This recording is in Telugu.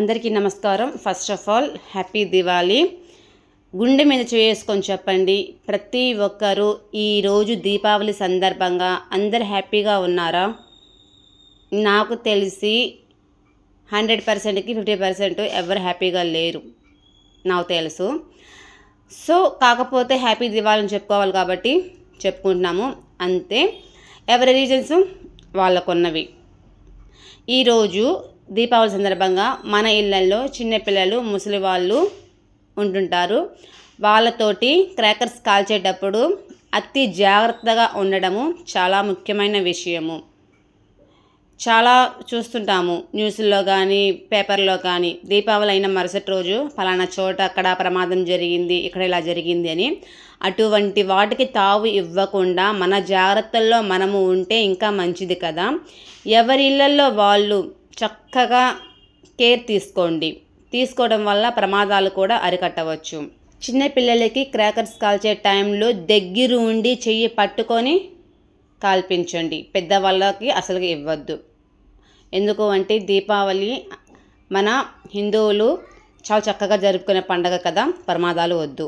అందరికీ నమస్కారం. First of all happy Diwali గుండె మీద చేసుకొని చెప్పండి. ప్రతి ఒక్కరూ ఈరోజు దీపావళి సందర్భంగా అందరు హ్యాపీగా ఉన్నారా? నాకు తెలిసి హండ్రెడ్ పర్సెంట్కి ఫిఫ్టీ పర్సెంట్ ఎవరు హ్యాపీగా లేరు. నాకు తెలుసు. సో కాకపోతే హ్యాపీ దివాళి అని చెప్పుకోవాలి కాబట్టి చెప్పుకుంటున్నాము. అంతే. ఎవరి రీజన్స్? వాళ్ళకున్నవి. ఈరోజు దీపావళి సందర్భంగా మన ఇళ్ళల్లో చిన్నపిల్లలు ముసలి వాళ్ళు ఉంటుంటారు. వాళ్ళతోటి క్రాకర్స్ కాల్చేటప్పుడు అతి జాగ్రత్తగా ఉండడము చాలా ముఖ్యమైన విషయము. చాలా చూస్తుంటాము న్యూస్లో కానీ పేపర్లో కానీ దీపావళి అయిన మరుసటి రోజు ఫలానా చోట అక్కడ ప్రమాదం జరిగింది ఇక్కడ ఇలా జరిగింది అని. అటువంటి వాటికి తావు ఇవ్వకుండా మన జాగ్రత్తల్లో మనము ఉంటే ఇంకా మంచిది కదా. ఎవరి ఇళ్ళల్లో వాళ్ళు చక్కగా కేర్ తీసుకోండి. తీసుకోవడం వల్ల ప్రమాదాలు కూడా అరికట్టవచ్చు. చిన్నపిల్లలకి క్రాకర్స్ కాల్చే టైంలో దగ్గర ఉండి చెయ్యి పట్టుకొని కాల్పించండి. పెద్దవాళ్ళకి అసలు ఇవ్వద్దు. ఎందుకు అంటే దీపావళి మన హిందువులు చాలా చక్కగా జరుపుకునే పండగ కదా ప్రమాదాలు వద్దు.